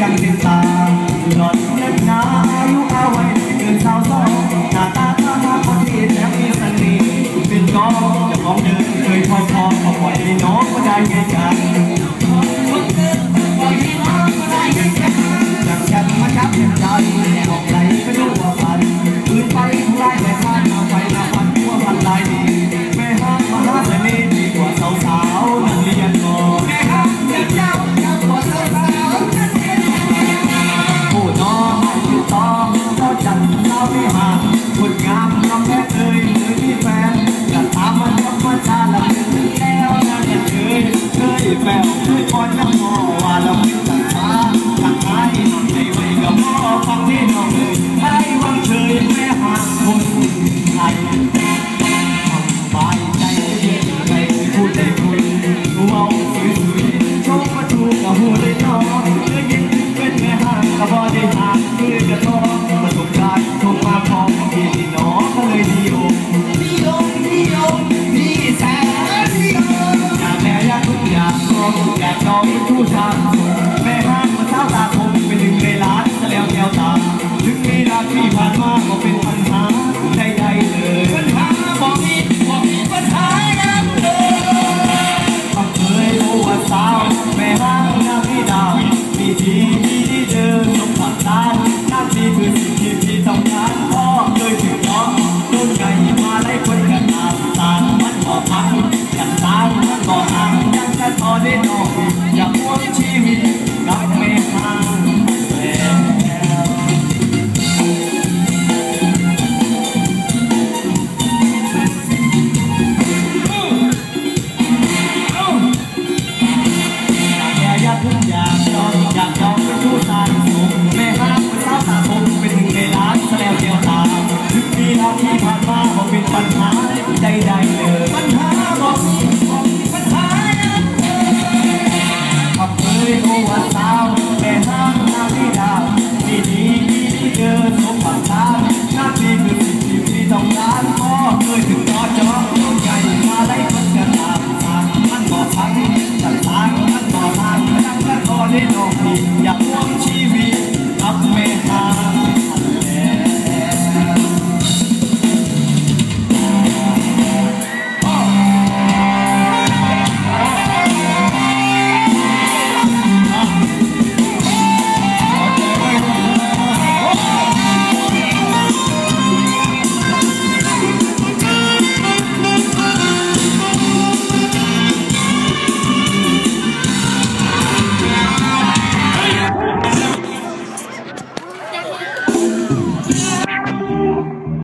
ยังติดตามหลอดเลือดนาอยู่เอาไว้เดือนเช้าสอหน้าตาตามาคที่แล้วมีเสน่เป็นก้องจะมองเดินเคยพอพอเอาไว้น้องก็ได้เงินกัน Thank you. 毛主席。